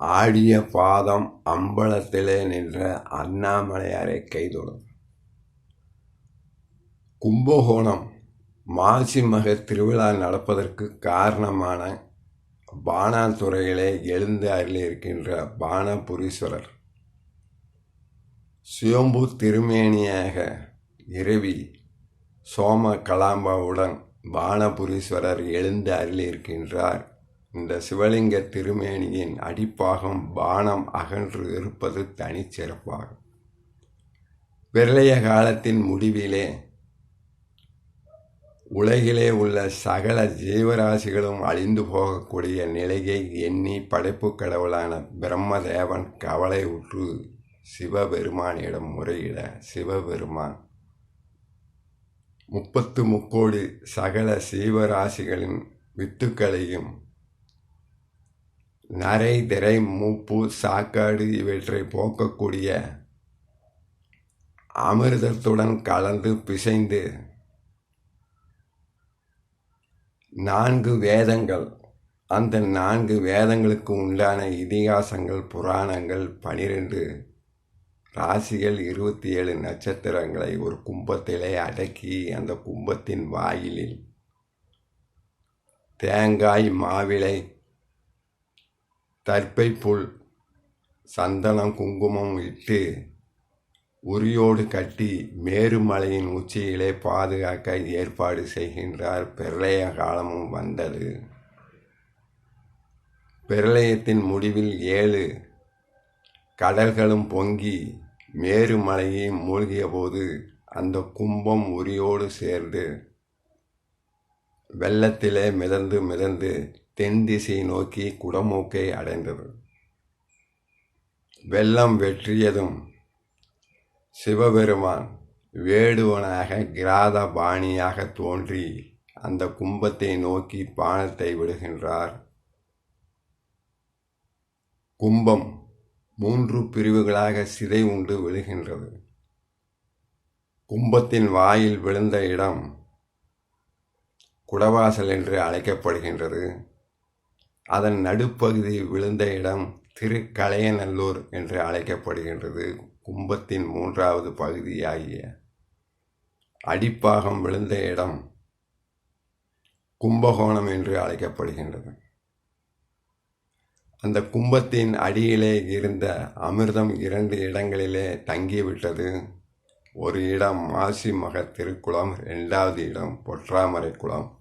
ஆடிய பாதம் அம்பலத்திலே நின்ற அண்ணாமலையாரை கைதொடும் கும்பகோணம் மாசி மக திருவிழா நடப்பதற்கு காரணமான பானாத்துறையிலே எழுந்து அருளியிருக்கின்ற பானபுரீஸ்வரர் சுயம்பு திருமேனியாக இரவி சோம கலாம்பாவுடன் பானபுரீஸ்வரர் எழுந்து அருளியிருக்கின்றார் இந்த சிவலிங்க திருமேனியின் அடிப்பாகம் பானம் அகன்று இருப்பது தனிச்சிறப்பாகும் பிரளய காலத்தின் முடிவிலே உலகிலே உள்ள சகல ஜீவராசிகளும் அழிந்து போகக்கூடிய நிலையை எண்ணி படைப்பு கடவுளான பிரம்மதேவன் கவலை உற்று சிவபெருமானிடம் முறையிட சிவபெருமான் முப்பத்து முக்கோடி சகல சீவராசிகளின் வித்துக்களையும் நரை திரை மூப்பு சாக்காடு இவற்றை போக்கக்கூடிய அமிர்தத்துடன் கலந்து பிசைந்து நான்கு வேதங்கள். அந்த நான்கு வேதங்களுக்கு உண்டான இதிகாசங்கள் புராணங்கள் பனிரெண்டு ராசிகள் இருபத்தி ஏழு நட்சத்திரங்களை ஒரு கும்பத்திலே அடக்கி அந்த கும்பத்தின் வாயிலில் தேங்காய் மாவிளை தற்பை புல் சந்தனம் குங்குமம் இட்டு உரியோடு கட்டி மேருமலையின் உச்சியிலே பாதுகாக்க ஏற்பாடு செய்கின்றார். பிரளய காலமும் வந்தது. பிரளயத்தின் முடிவில் ஏழு கடல்களும் பொங்கி மேருமலையை மூழ்கிய போது அந்த கும்பம் உரியோடு சேர்ந்து வெள்ளத்திலே மிதந்து மிதந்து தென் திசை நோக்கி குடமூக்கை அடைந்தது. வெள்ளம் வெற்றியதும் சிவபெருமான் வேடுவனாக கிராத பாணியாக தோன்றி அந்த கும்பத்தை நோக்கி பானத்தை விடுகின்றார். கும்பம் மூன்று பிரிவுகளாக சிதை உண்டு விழுகின்றது. கும்பத்தின் வாயில் விழுந்த இடம் குடவாசல் என்று அழைக்கப்படுகின்றது. அதன் நடுப்பகுதி விழுந்த இடம் திருக்கலையநல்லூர் என்று அழைக்கப்படுகின்றது. கும்பத்தின் மூன்றாவது பகுதியாகிய அடிப்பாகம் விழுந்த இடம் கும்பகோணம் என்று அழைக்கப்படுகின்றது. அந்த கும்பத்தின் அடியிலே இருந்த அமிர்தம் இரண்டு இடங்களிலே தங்கிவிட்டது. ஒரு இடம் மாசி மக திருக்குளம் இரண்டாவது இடம் பொற்றாமரை குளம்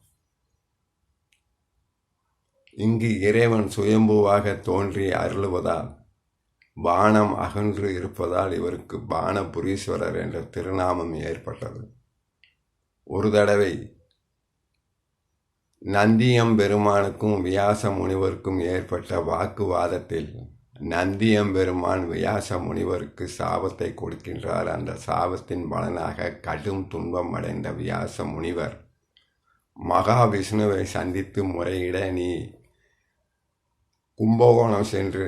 இங்கு இறைவன் சுயம்புவாக தோன்றி அருளுவதால் பானம் அகன்று இருப்பதால் இவருக்கு பானபுரீஸ்வரர் என்ற திருநாமம் ஏற்பட்டது. ஒரு தடவை நந்தியம் பெருமானுக்கும் வியாச முனிவருக்கும் ஏற்பட்ட வாக்குவாதத்தில் நந்தியம் பெருமான் வியாச முனிவருக்கு சாபத்தை கொடுக்கின்றார். அந்த சாபத்தின் பலனாக கடும் துன்பம் அடைந்த வியாச முனிவர் மகாவிஷ்ணுவை சந்தித்து முறையிட நீ கும்பகோணம் சென்று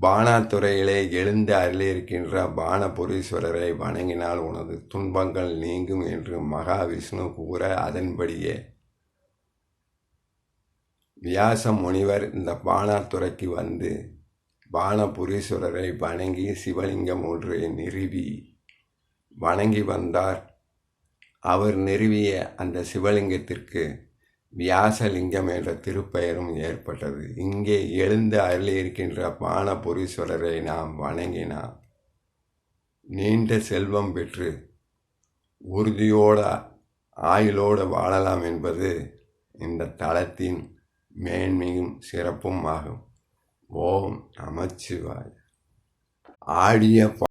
பானாத்துறையிலே எழுந்து அருளியிருக்கின்ற பானபுரீஸ்வரரை வணங்கினால் உனது துன்பங்கள் நீங்கும் என்று மகாவிஷ்ணு கூற அதன்படியே. வியாச முனிவர் இந்த பானாத்துறைக்கு வந்து பானபுரீஸ்வரரை வணங்கி சிவலிங்கம் ஒன்றை நிறுவி வணங்கி வந்தார். அவர் நிறுவிய அந்த சிவலிங்கத்திற்கு வியாசலிங்கம் என்ற திருப்பெயரும் ஏற்பட்டது. இங்கே எழுந்து அருளியிருக்கின்ற பானபுரீஸ்வரரை நாம் வணங்கினால் நீண்ட செல்வம் பெற்று உறுதியோட ஆயுளோடு வாழலாம் என்பது இந்த தளத்தின் மேன்மையும் சிறப்பும் ஆகும். ஓம் நமச்சிவாய். ஆடிய